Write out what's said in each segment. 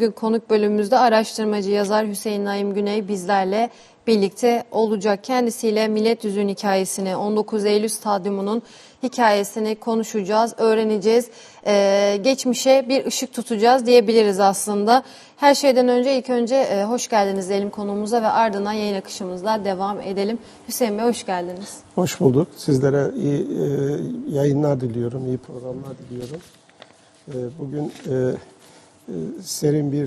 Bugün konuk bölümümüzde araştırmacı yazar Hüseyin Naim Güney bizlerle birlikte olacak. Kendisiyle Millet Yüzü'nün hikayesini, 19 Eylül Stadyumu'nun hikayesini konuşacağız, öğreneceğiz. Ee, geçmişe bir ışık tutacağız diyebiliriz aslında. Her şeyden önce ilk önce e, hoş geldiniz diyelim konuğumuza ve ardından yayın akışımızla devam edelim. Hüseyin Bey hoş geldiniz. Hoş bulduk. Sizlere iyi e, yayınlar diliyorum, iyi programlar diliyorum. E, bugün e, serin bir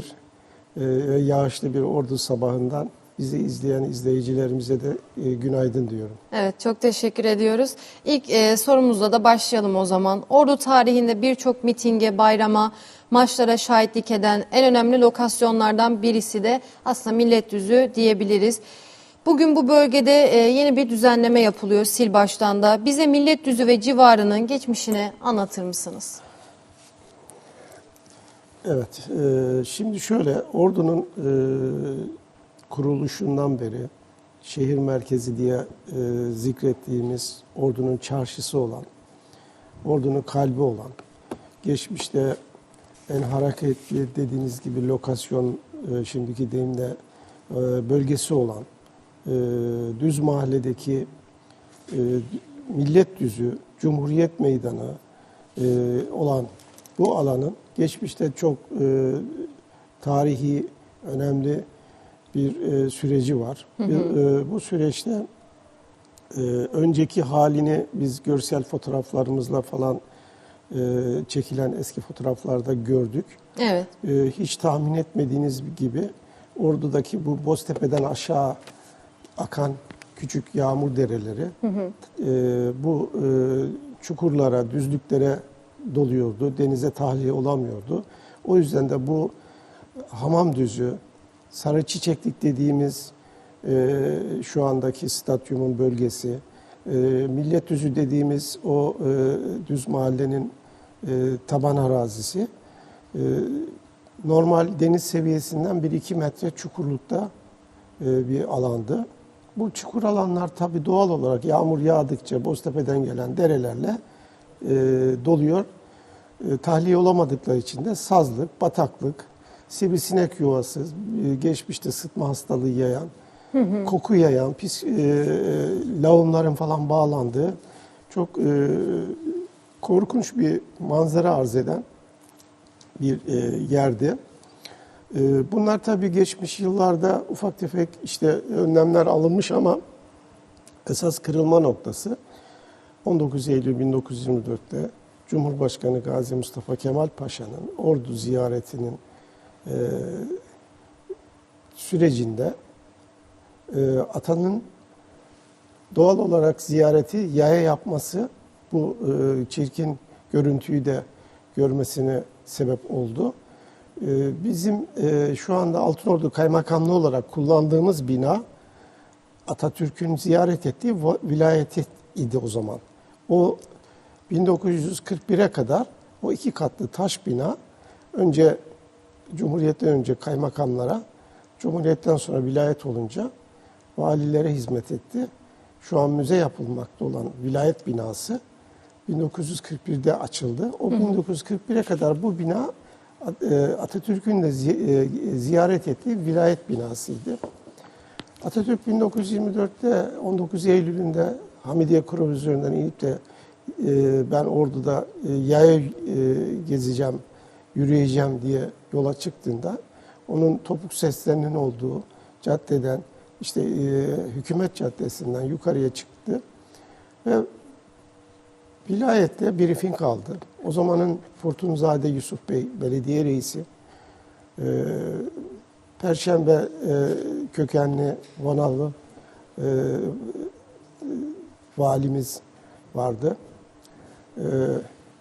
e, ve yağışlı bir ordu sabahından bizi izleyen izleyicilerimize de e, günaydın diyorum. Evet çok teşekkür ediyoruz. İlk e, sorumuzla da başlayalım o zaman. Ordu tarihinde birçok mitinge, bayrama, maçlara şahitlik eden en önemli lokasyonlardan birisi de aslında Millet Yüzü diyebiliriz. Bugün bu bölgede e, yeni bir düzenleme yapılıyor sil baştan da. Bize Millet Yüzü ve civarının geçmişini anlatır mısınız? Evet, e, şimdi şöyle Ordu'nun e, kuruluşundan beri şehir merkezi diye e, zikrettiğimiz Ordu'nun çarşısı olan, Ordu'nun kalbi olan, geçmişte en hareketli dediğiniz gibi lokasyon e, şimdiki deyimle e, bölgesi olan e, Düz Mahalle'deki e, Millet Düzü, Cumhuriyet Meydanı e, olan bu alanın geçmişte çok e, tarihi, önemli bir e, süreci var. Bir, e, bu süreçte e, önceki halini biz görsel fotoğraflarımızla falan e, çekilen eski fotoğraflarda gördük. Evet. E, hiç tahmin etmediğiniz gibi Ordu'daki bu Boztepe'den aşağı akan küçük yağmur dereleri e, bu e, çukurlara, düzlüklere doluyordu. Denize tahliye olamıyordu. O yüzden de bu hamam düzü, sarı çiçeklik dediğimiz e, şu andaki stadyumun bölgesi, e, millet düzü dediğimiz o e, düz mahallenin e, taban arazisi, e, normal deniz seviyesinden 1-2 metre çukurlukta e, bir alandı. Bu çukur alanlar tabi doğal olarak yağmur yağdıkça Boztepe'den gelen derelerle e, doluyor. E, tahliye olamadıkları için de sazlık, bataklık, sivrisinek yuvası, e, geçmişte sıtma hastalığı yayan, koku yayan, pis e, e, lağımların falan bağlandığı çok e, korkunç bir manzara arz eden bir e, yerdi. E, bunlar tabii geçmiş yıllarda ufak tefek işte önlemler alınmış ama esas kırılma noktası 19 Eylül 1924'te Cumhurbaşkanı Gazi Mustafa Kemal Paşa'nın ordu ziyaretinin e, sürecinde e, atanın doğal olarak ziyareti yaya yapması bu e, çirkin görüntüyü de görmesine sebep oldu. E, bizim e, şu anda Altınordu Kaymakamlığı olarak kullandığımız bina Atatürk'ün ziyaret ettiği va- vilayet idi o zaman. O 1941'e kadar o iki katlı taş bina önce Cumhuriyet'ten önce kaymakamlara, Cumhuriyet'ten sonra vilayet olunca valilere hizmet etti. Şu an müze yapılmakta olan vilayet binası 1941'de açıldı. O 1941'e kadar bu bina e, Atatürk'ün de e, ziyaret ettiği vilayet binasıydı. Atatürk 1924'te 19 Eylül'ünde Hamidiye Krovizörü'nden inip de e, ben Ordu'da e, yaya e, gezeceğim, yürüyeceğim diye yola çıktığında onun topuk seslerinin olduğu caddeden işte e, hükümet caddesinden yukarıya çıktı ve vilayette briefing aldı. O zamanın Furtunzade Yusuf Bey belediye reisi e, Perşembe e, kökenli Vanalı e, valimiz vardı. E,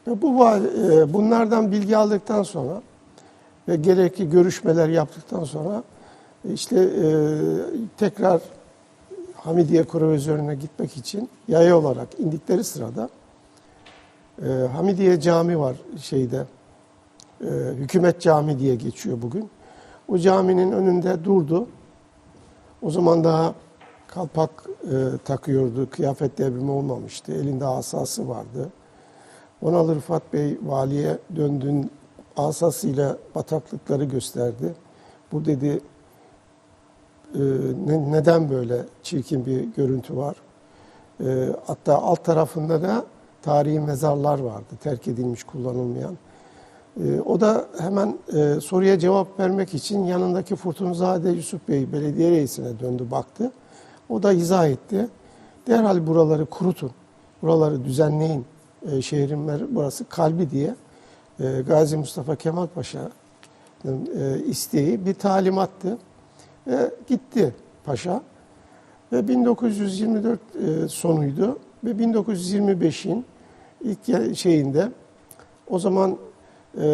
ve bu e, bunlardan bilgi aldıktan sonra ve gerekli görüşmeler yaptıktan sonra işte e, tekrar Hamidiye Krovizörü'ne gitmek için yaya olarak indikleri sırada e, Hamidiye Cami var şeyde Hükümet Cami diye geçiyor bugün. O caminin önünde durdu. O zaman daha kalpak e, takıyordu. Kıyafet devrimi olmamıştı. Elinde asası vardı. Onalı Rıfat Bey valiye döndüğün asasıyla bataklıkları gösterdi. Bu dedi e, ne- neden böyle çirkin bir görüntü var? E, hatta alt tarafında da tarihi mezarlar vardı terk edilmiş kullanılmayan. E, o da hemen e, soruya cevap vermek için yanındaki Furtunzade Yusuf Bey belediye reisine döndü baktı. O da izah etti. Derhal buraları kurutun, buraları düzenleyin. E, şehrin burası kalbi diye e, Gazi Mustafa Kemal Paşa'nın e, isteği bir talimattı. Ve gitti paşa. Ve 1924 e, sonuydu. Ve 1925'in ilk şeyinde o zaman e,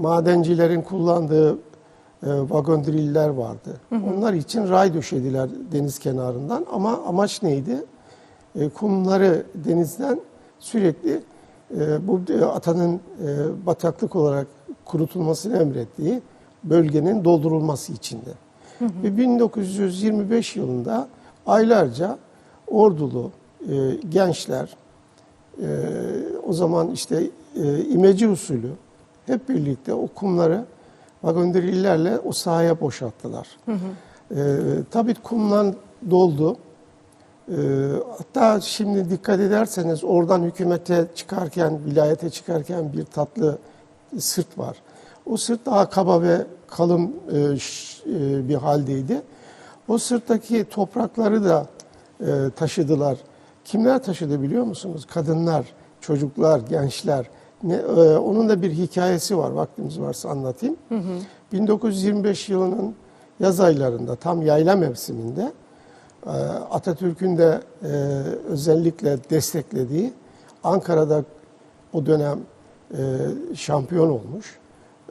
madencilerin kullandığı e, vagon driller vardı. Onlar için ray döşediler deniz kenarından ama amaç neydi? E, kumları denizden sürekli e, bu e, atanın e, bataklık olarak kurutulmasını emrettiği bölgenin doldurulması içindi. Ve 1925 yılında aylarca ordulu e, gençler e, o zaman işte e, imece usulü hep birlikte o kumları vagon drillerle o sahaya boşalttılar. E, tabii kumdan doldu. E, hatta şimdi dikkat ederseniz oradan hükümete çıkarken, vilayete çıkarken bir tatlı sırt var. O sırt daha kaba ve kalın e, ş- e, bir haldeydi. O sırttaki toprakları da e, taşıdılar. Kimler taşıdı biliyor musunuz? Kadınlar, çocuklar, gençler. Ne, e, onun da bir hikayesi var. Vaktimiz varsa anlatayım. 1925 yılının yaz aylarında tam yayla mevsiminde e, Atatürk'ün de e, özellikle desteklediği Ankara'da o dönem e, şampiyon olmuş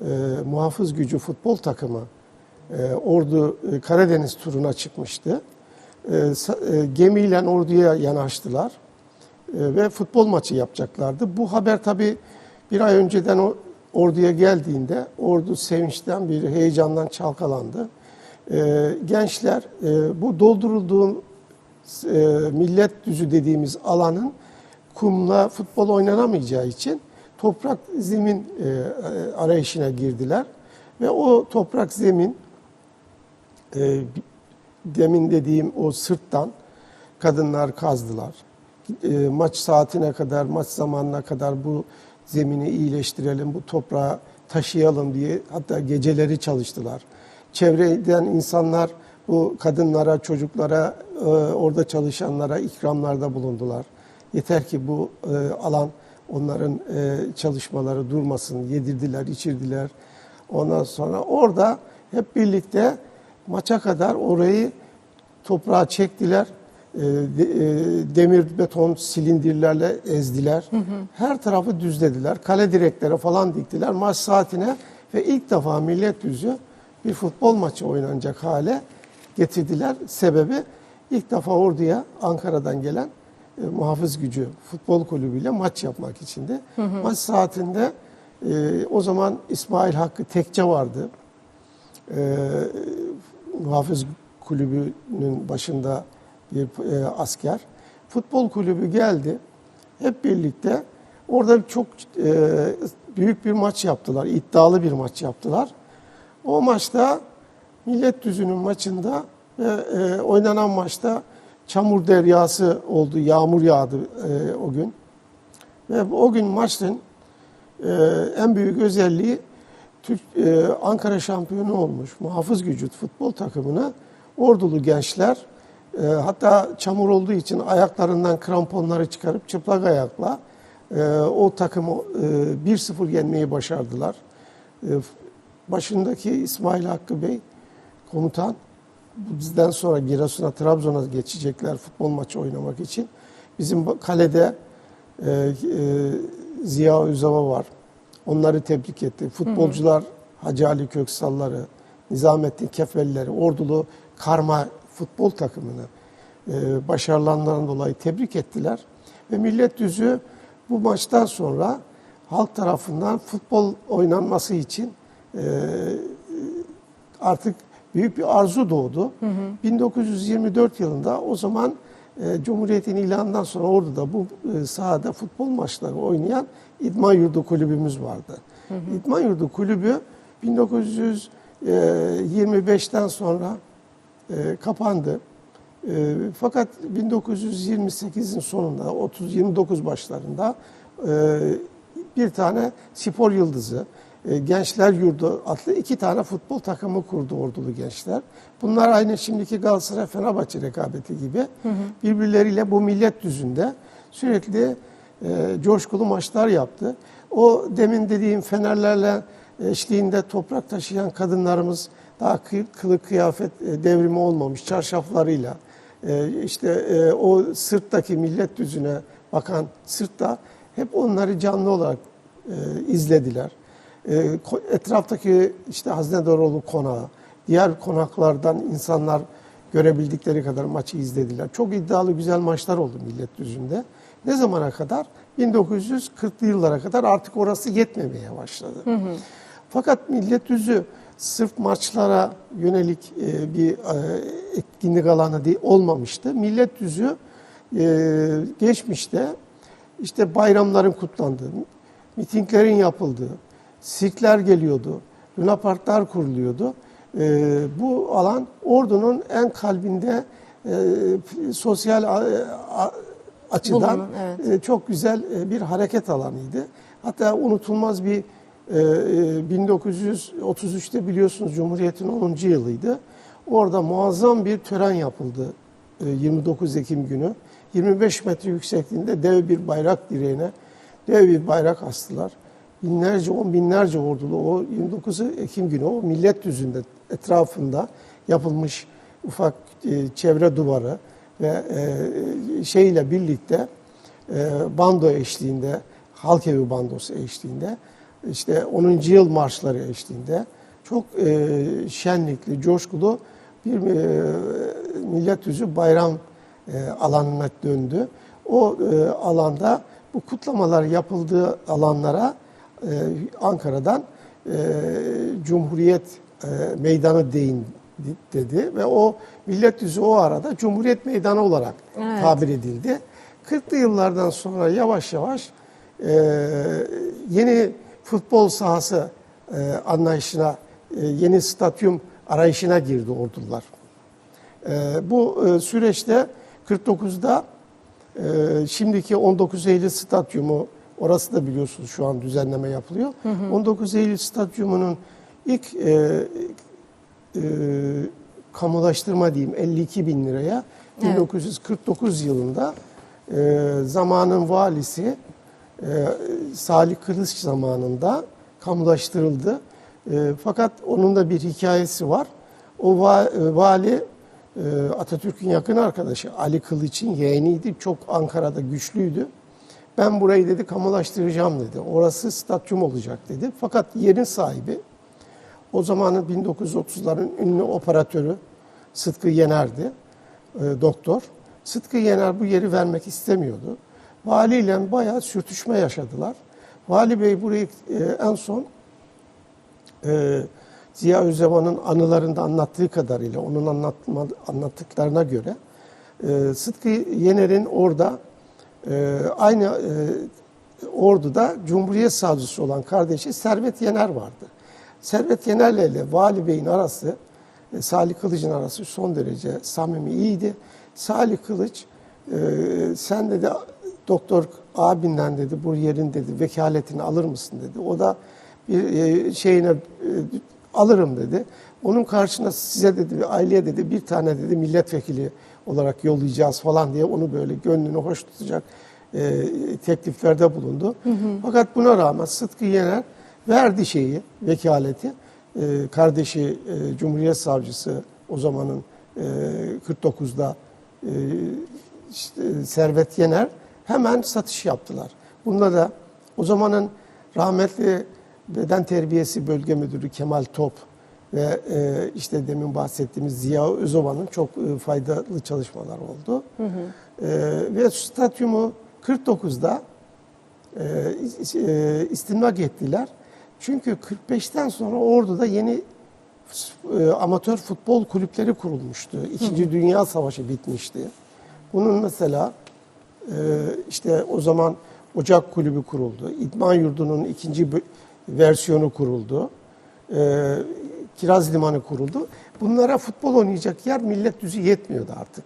e, muhafız gücü futbol takımı e, ordu e, Karadeniz turuna çıkmıştı. E, e, gemiyle orduya yanaştılar e, ve futbol maçı yapacaklardı. Bu haber tabi bir ay önceden o orduya geldiğinde ordu sevinçten bir heyecandan çalkalandı. E, gençler e, bu doldurulduğu e, millet düzü dediğimiz alanın kumla futbol oynanamayacağı için toprak zemin e, e, arayışına girdiler ve o toprak zemin e, demin dediğim o sırttan kadınlar kazdılar. E, maç saatine kadar, maç zamanına kadar bu zemini iyileştirelim, bu toprağı taşıyalım diye hatta geceleri çalıştılar. Çevreden insanlar bu kadınlara, çocuklara, e, orada çalışanlara ikramlarda bulundular. Yeter ki bu e, alan onların e, çalışmaları durmasın, yedirdiler, içirdiler. Ondan sonra orada hep birlikte maça kadar orayı toprağa çektiler. E, de- e, demir beton silindirlerle ezdiler. Her tarafı düzlediler. Kale direklere falan diktiler. Maç saatine ve ilk defa millet yüzü bir futbol maçı oynanacak hale getirdiler. Sebebi ilk defa orduya Ankara'dan gelen e, muhafız gücü futbol kulübüyle maç yapmak içindi. Maç saatinde e, o zaman İsmail Hakkı Tekçe vardı. E, muhafız kulübünün başında bir e, asker. Futbol kulübü geldi. Hep birlikte orada çok e, büyük bir maç yaptılar. iddialı bir maç yaptılar. O maçta Millet Düzü'nün maçında ve e, oynanan maçta çamur deryası oldu. Yağmur yağdı e, o gün. Ve o gün maçın e, en büyük özelliği Türk e, Ankara şampiyonu olmuş muhafız gücü futbol takımına ordulu gençler e, hatta çamur olduğu için ayaklarından kramponları çıkarıp çıplak ayakla e, o takımı e, 1-0 yenmeyi başardılar. E, başındaki İsmail Hakkı Bey komutan bizden sonra Giresun'a, Trabzon'a geçecekler futbol maçı oynamak için. Bizim kalede e, e, Ziya Özava var. Onları tebrik etti. Futbolcular Hacı Ali Köksalları, Nizamettin Kefelleri, ordulu karma futbol takımını e, başarılarından dolayı tebrik ettiler. Ve Millet Yüzü bu maçtan sonra halk tarafından futbol oynanması için e, artık büyük bir arzu doğdu. 1924 yılında o zaman e, Cumhuriyet'in ilanından sonra orada da bu e, sahada futbol maçları oynayan İdman Yurdu kulübümüz vardı. İdman Yurdu Kulübü 1925'ten sonra e, kapandı. E, fakat 1928'in sonunda, 30-29 başlarında e, bir tane spor yıldızı, e, Gençler Yurdu adlı iki tane futbol takımı kurdu ordulu gençler. Bunlar aynı şimdiki Galatasaray Fenerbahçe rekabeti gibi birbirleriyle bu millet düzünde sürekli e, coşkulu maçlar yaptı. O demin dediğim fenerlerle eşliğinde toprak taşıyan kadınlarımız daha kı- kılık kıyafet e, devrimi olmamış çarşaflarıyla e, işte e, o sırttaki millet düzüne bakan sırtta hep onları canlı olarak izlediler. Etraftaki işte Haznedaroğlu konağı, diğer konaklardan insanlar görebildikleri kadar maçı izlediler. Çok iddialı güzel maçlar oldu millet düzünde. Ne zamana kadar? 1940'lı yıllara kadar artık orası yetmemeye başladı. Fakat millet yüzü sırf maçlara yönelik e, bir e, etkinlik alanı değil, olmamıştı. Millet yüzü e, geçmişte işte bayramların kutlandığı, mitinglerin yapıldığı, sirkler geliyordu, lunaparklar kuruluyordu. E, bu alan ordunun en kalbinde e, sosyal a- a- açıdan Bulunan, evet. e, çok güzel bir hareket alanıydı. Hatta unutulmaz bir e, e, 1933'te biliyorsunuz Cumhuriyet'in 10. yılıydı. Orada muazzam bir tören yapıldı e, 29 Ekim günü. 25 metre yüksekliğinde dev bir bayrak direğine dev bir bayrak astılar. Binlerce, on binlerce ordulu o 29 Ekim günü o millet yüzünde etrafında yapılmış ufak e, çevre duvarı ve e, şeyle birlikte e, bando eşliğinde, halk evi bandosu eşliğinde, işte 10. yıl marşları eşliğinde çok e, şenlikli, coşkulu bir e, millet yüzü bayram e, alanına döndü. O e, alanda bu kutlamalar yapıldığı alanlara e, Ankara'dan e, Cumhuriyet e, Meydanı deyin dedi ve o millet yüzü o arada Cumhuriyet Meydanı olarak Evet. tabir edildi. 40'lı yıllardan sonra yavaş yavaş e, yeni futbol sahası e, anlayışına, e, yeni stadyum arayışına girdi ordular. E, bu e, süreçte 49'da e, şimdiki 19 Eylül Stadyumu, orası da biliyorsunuz şu an düzenleme yapılıyor. 19 Eylül Stadyumu'nun ilk e, e, kamulaştırma diyeyim 52 bin liraya Evet. 1949 yılında e, zamanın valisi e, Salih Kılıç zamanında kamulaştırıldı. E, fakat onun da bir hikayesi var. O e, vali e, Atatürk'ün yakın arkadaşı Ali Kılıç'ın yeğeniydi. Çok Ankara'da güçlüydü. Ben burayı dedi kamulaştıracağım dedi. Orası stadyum olacak dedi. Fakat yerin sahibi o zamanın 1930'ların ünlü operatörü Sıtkı Yener'di, e, doktor. Sıtkı Yener bu yeri vermek istemiyordu. Valiyle bayağı sürtüşme yaşadılar. Vali Bey burayı e, en son e, Ziya Özdevan'ın anılarında anlattığı kadarıyla, onun anlatma, anlattıklarına göre e, Sıtkı Yener'in orada e, aynı e, orduda Cumhuriyet Savcısı olan kardeşi Servet Yener vardı. Servet Yener'le ile Vali Bey'in arası, e, Salih Kılıç'ın arası son derece samimi iyiydi. Salih Kılıç, sen dedi doktor abinden dedi bu yerin dedi vekaletini alır mısın dedi. O da bir e, şeyine e, alırım dedi. Onun karşına size dedi bir aileye dedi bir tane dedi milletvekili olarak yollayacağız falan diye onu böyle gönlünü hoş tutacak e, tekliflerde bulundu. Fakat buna rağmen Sıtkı Yener verdi şeyi, vekaleti. E, kardeşi e, Cumhuriyet Savcısı o zamanın e, 49'da e, işte Servet Yener hemen satış yaptılar. Bunda da o zamanın rahmetli beden terbiyesi bölge müdürü Kemal Top ve e, işte demin bahsettiğimiz Ziya Özova'nın çok e, faydalı çalışmalar oldu. E, ve stadyumu 49'da e, e, istimlak ettiler. Çünkü 45'ten sonra Ordu'da yeni e, amatör futbol kulüpleri kurulmuştu. İkinci Dünya Savaşı bitmişti. Bunun mesela e, işte o zaman Ocak Kulübü kuruldu. İdman Yurdu'nun ikinci versiyonu kuruldu. E, Kiraz Limanı kuruldu. Bunlara futbol oynayacak yer millet düzü yetmiyordu artık.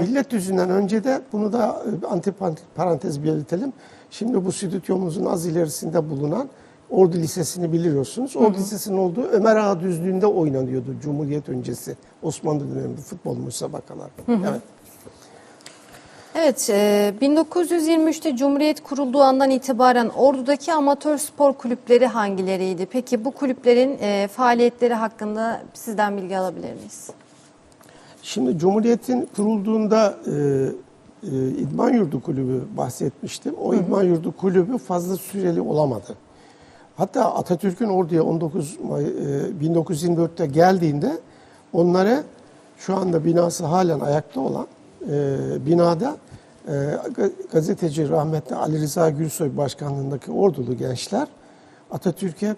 Millet düzünden önce de bunu da e, antiparantez belirtelim. Şimdi bu stüdyomuzun az ilerisinde bulunan Ordu Lisesi'ni biliyorsunuz. Ordu Lisesi'nin olduğu Ömer Ağa düzlüğünde oynanıyordu Cumhuriyet öncesi Osmanlı döneminde futbol müsabakalar. Evet. Evet, e, 1923'te Cumhuriyet kurulduğu andan itibaren Ordu'daki amatör spor kulüpleri hangileriydi? Peki bu kulüplerin e, faaliyetleri hakkında sizden bilgi alabilir miyiz? Şimdi Cumhuriyet'in kurulduğunda e, e, İdman Yurdu Kulübü bahsetmiştim. O İdman Yurdu Kulübü fazla süreli olamadı. Hatta Atatürk'ün orduya 19 May e, 1924'te geldiğinde onlara şu anda binası halen ayakta olan e, binada e, gazeteci rahmetli Ali Rıza Gülsoy başkanlığındaki ordulu gençler Atatürk'e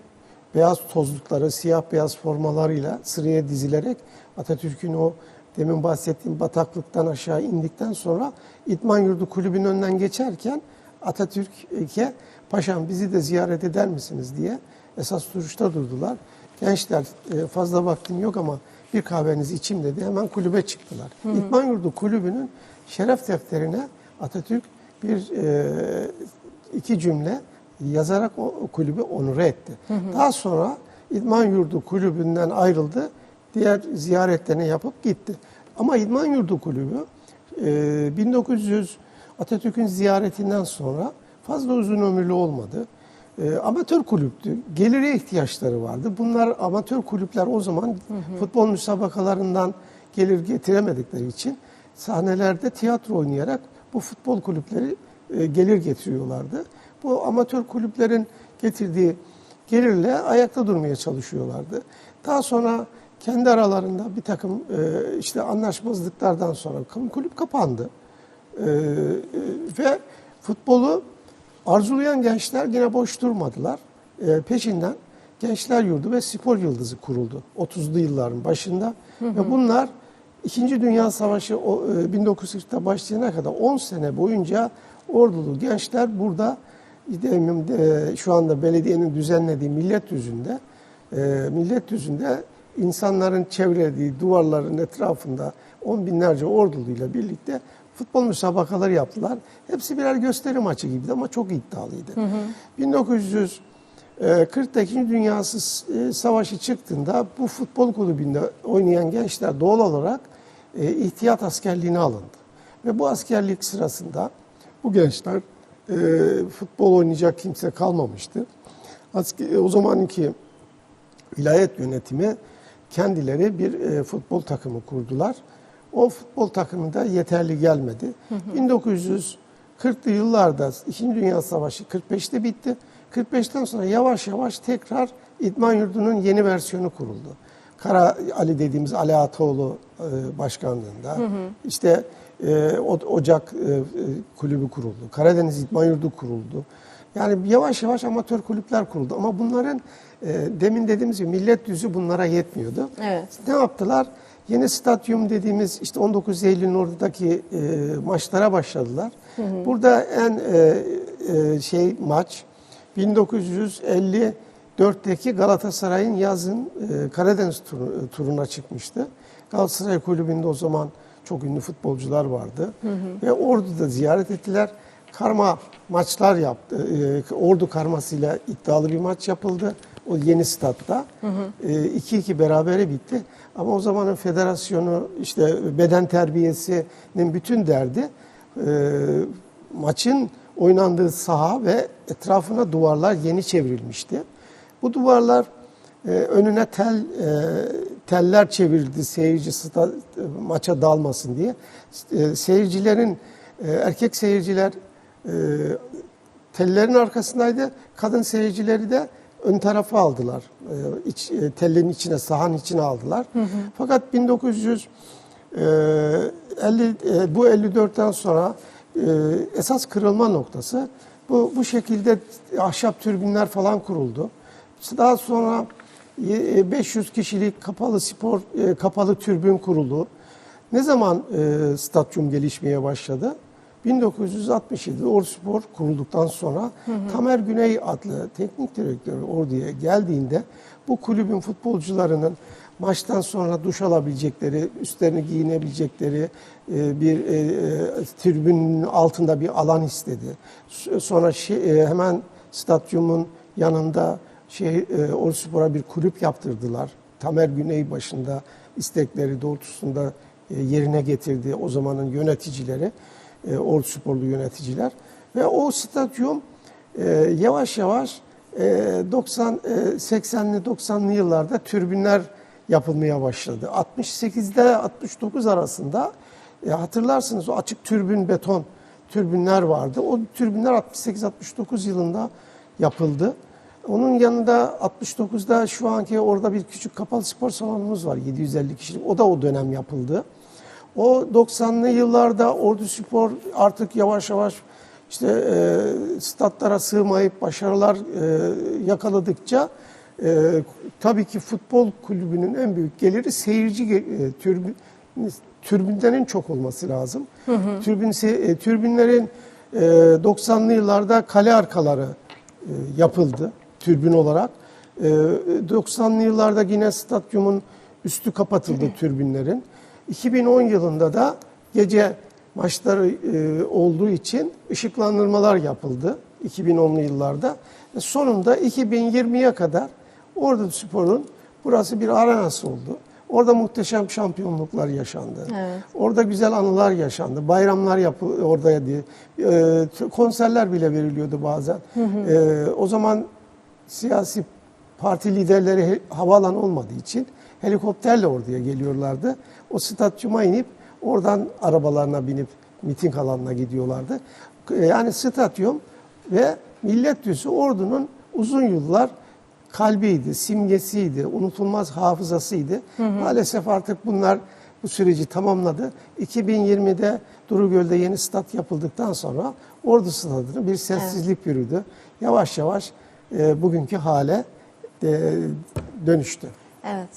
beyaz tozlukları, siyah beyaz formalarıyla sıraya dizilerek Atatürk'ün o demin bahsettiğim bataklıktan aşağı indikten sonra İdman Yurdu Kulübü'nün önünden geçerken Atatürk'e paşam bizi de ziyaret eder misiniz diye esas duruşta durdular. Gençler e, fazla vaktim yok ama bir kahvenizi içeyim dedi. Hemen kulübe çıktılar. İdman Yurdu Kulübü'nün şeref defterine Atatürk bir e, iki cümle yazarak o, kulübü onure etti. Daha sonra İdman Yurdu Kulübü'nden ayrıldı. Diğer ziyaretlerini yapıp gitti. Ama İdman Yurdu Kulübü e, 1900 Atatürk'ün ziyaretinden sonra fazla uzun ömürlü olmadı. E, amatör kulüptü. Gelire ihtiyaçları vardı. Bunlar amatör kulüpler o zaman futbol müsabakalarından gelir getiremedikleri için sahnelerde tiyatro oynayarak bu futbol kulüpleri e, gelir getiriyorlardı. Bu amatör kulüplerin getirdiği gelirle ayakta durmaya çalışıyorlardı. Daha sonra kendi aralarında bir takım e, işte anlaşmazlıklardan sonra kulüp kapandı. E, ve futbolu arzulayan gençler yine boş durmadılar. E, peşinden Gençler Yurdu ve Spor Yıldızı kuruldu 30'lu yılların başında. Ve bunlar İkinci Dünya Savaşı 1940'ta e, başlayana kadar 10 sene boyunca ordulu gençler burada e, şu anda belediyenin düzenlediği millet yüzünde e, millet yüzünde insanların çevrelediği duvarların etrafında on binlerce orduluyla birlikte futbol müsabakaları yaptılar. Hepsi birer gösteri maçı gibiydi ama çok iddialıydı. Hı hı. 1900 ee, 40'taki Dünya e, Savaşı çıktığında bu futbol kulübünde oynayan gençler doğal olarak e, ihtiyat askerliğine alındı. Ve bu askerlik sırasında bu gençler e, futbol oynayacak kimse kalmamıştı. O zamanki vilayet yönetimi kendileri bir futbol takımı kurdular. O futbol takımı da yeterli gelmedi. 1940'lı yıllarda 2. Dünya Savaşı 45'te bitti. 45'ten sonra yavaş yavaş tekrar İdman Yurdu'nun yeni versiyonu kuruldu. Kara Ali dediğimiz Ali Ataoğlu e, başkanlığında işte e, Ocak e, kulübü kuruldu. Karadeniz İdman Yurdu kuruldu. Yani yavaş yavaş amatör kulüpler kuruldu ama bunların e, demin dediğimiz gibi millet yüzü bunlara yetmiyordu. Evet. Ne yaptılar? Yeni stadyum dediğimiz işte 19 Eylül'ün oradaki e, maçlara başladılar. Burada en e, e, şey maç 1954'teki Galatasaray'ın yazın e, Karadeniz turu- turuna çıkmıştı. Galatasaray Kulübü'nde o zaman çok ünlü futbolcular vardı. Ve Ordu'da ziyaret ettiler. Karma maçlar yaptı. E, Ordu karmasıyla iddialı bir maç yapıldı. O yeni statta. 2-2 berabere bitti. Ama o zamanın federasyonu işte beden terbiyesinin bütün derdi e, maçın oynandığı saha ve etrafına duvarlar yeni çevrilmişti. Bu duvarlar e, önüne tel e, teller çevirildi seyirci sta, maça dalmasın diye. E, seyircilerin e, erkek seyirciler e, tellerin arkasındaydı. Kadın seyircileri de ön tarafa aldılar. E, iç, e, tellerin içine, sahanın içine aldılar. Fakat 1900 e, 50, e, bu 54'ten sonra e, esas kırılma noktası bu bu şekilde ahşap türbinler falan kuruldu. Daha sonra e, 500 kişilik kapalı spor e, kapalı türbün kuruldu. Ne zaman e, stadyum gelişmeye başladı? 1967'de Orduspor kurulduktan sonra Tamer Güney adlı teknik direktör Ordu'ya geldiğinde bu kulübün futbolcularının maçtan sonra duş alabilecekleri, üstlerini giyinebilecekleri e, bir e, e, tribünün altında bir alan istedi. Sonra hemen stadyumun yanında şey Orduspor'a bir kulüp yaptırdılar. Tamer Güney başında istekleri doğrultusunda yerine getirdi o zamanın yöneticileri, Ordusporlu yöneticiler ve o stadyum yavaş yavaş e, 90 e, 80'li 90'lı yıllarda türbinler yapılmaya başladı. 68'de 69 arasında e, hatırlarsınız o açık türbün beton türbinler vardı. O türbinler 68-69 yılında yapıldı. Onun yanında 69'da şu anki orada bir küçük kapalı spor salonumuz var 750 kişilik. O da o dönem yapıldı. O 90'lı yıllarda Ordu Spor artık yavaş yavaş işte e, statlara sığmayıp başarılar e, yakaladıkça e, tabii ki futbol kulübünün en büyük geliri seyirci e, türbün, türbünlerin çok olması lazım. Türbün se- e, türbünlerin e, 90'lı yıllarda kale arkaları e, yapıldı türbün olarak. E, 90'lı yıllarda yine stadyumun üstü kapatıldı türbünlerin. 2010 yılında da gece maçları e, olduğu için ışıklandırmalar yapıldı 2010'lu yıllarda. Ve sonunda 2020'ye kadar Ordu Spor'un burası bir arenası oldu. Orada muhteşem şampiyonluklar yaşandı. Evet. Orada güzel anılar yaşandı. Bayramlar yapı oradaydı. E, konserler bile veriliyordu bazen. E, o zaman siyasi parti liderleri havaalanı olmadığı için helikopterle oraya geliyorlardı. O stadyuma inip oradan arabalarına binip miting alanına gidiyorlardı. Yani stadyum ve millet yüzü ordunun uzun yıllar kalbiydi, simgesiydi, unutulmaz hafızasıydı. Maalesef artık bunlar bu süreci tamamladı. 2020'de Durugöl'de yeni stat yapıldıktan sonra Ordu Stadı'na bir sessizlik bürüdü. Yavaş yavaş e, bugünkü hale e, dönüştü. Evet.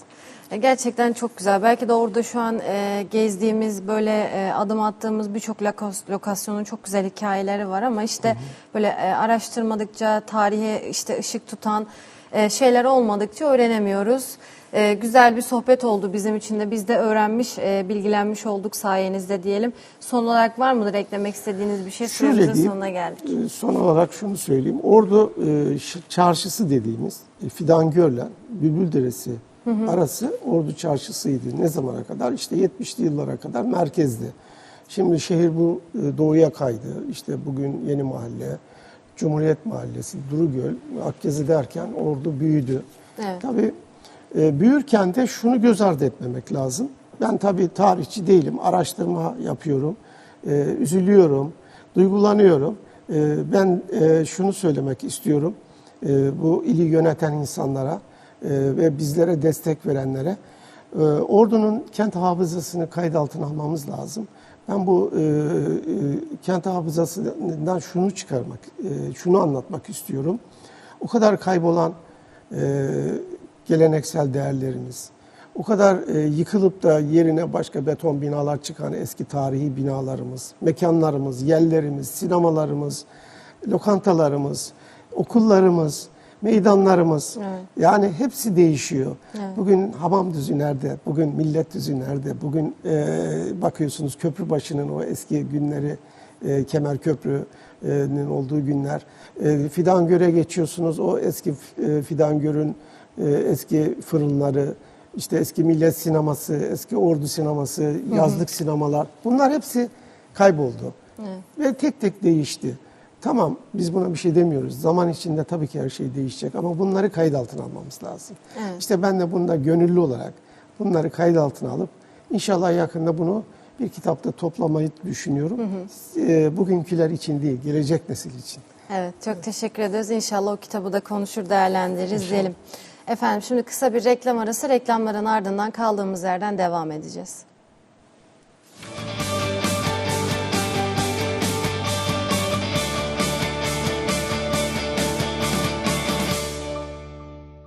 Gerçekten çok güzel. Belki de orada şu an e, gezdiğimiz, böyle e, adım attığımız birçok lokas- lokasyonun çok güzel hikayeleri var ama işte böyle e, araştırmadıkça, tarihe işte ışık tutan e, şeyler olmadıkça öğrenemiyoruz. E, güzel bir sohbet oldu bizim için de. Biz de öğrenmiş, e, bilgilenmiş olduk sayenizde diyelim. Son olarak var mıdır eklemek istediğiniz bir şey? Şöyle Süremizin diyeyim, sonuna geldik. e, Son olarak şunu söyleyeyim. Ordu e, çarşısı dediğimiz e, Fidangör'le Bülbülderesi arası Ordu çarşısıydı. Ne zamana kadar? İşte 70'li yıllara kadar merkezdi. Şimdi şehir bu e, doğuya kaydı. İşte bugün Yeni Mahalle, Cumhuriyet Mahallesi, Durugöl, Akgezi derken Ordu büyüdü. Evet. Tabii e, büyürken de şunu göz ardı etmemek lazım. Ben tabii tarihçi değilim, araştırma yapıyorum, e, üzülüyorum, duygulanıyorum. E, ben e, şunu söylemek istiyorum, e, bu ili yöneten insanlara e, ve bizlere destek verenlere. E, Ordu'nun kent hafızasını kayıt altına almamız lazım. Ben bu e, e, kent hafızasından şunu çıkarmak, e, şunu anlatmak istiyorum. O kadar kaybolan e, geleneksel değerlerimiz, o kadar e, yıkılıp da yerine başka beton binalar çıkan eski tarihi binalarımız, mekanlarımız, yerlerimiz, sinemalarımız, lokantalarımız, okullarımız, meydanlarımız yani hepsi değişiyor. Bugün hamam düzü nerede? Bugün millet düzü nerede? Bugün e, bakıyorsunuz Köprübaşı'nın o eski günleri e, Kemer Köprü'nün olduğu günler. E, Fidangör'e geçiyorsunuz. O eski e, Fidangör'ün e, eski fırınları, işte eski millet sineması, eski ordu sineması, yazlık sinemalar. Bunlar hepsi kayboldu. Ve tek tek değişti. Tamam biz buna bir şey demiyoruz. Zaman içinde tabii ki her şey değişecek ama bunları kayıt altına almamız lazım. Evet. İşte ben de bunda gönüllü olarak bunları kayıt altına alıp inşallah yakında bunu bir kitapta toplamayı düşünüyorum. Ee, bugünküler için değil, gelecek nesil için. Evet, çok teşekkür ederiz. İnşallah o kitabı da konuşur, değerlendiririz diyelim. Efendim şimdi kısa bir reklam arası, reklamların ardından kaldığımız yerden devam edeceğiz.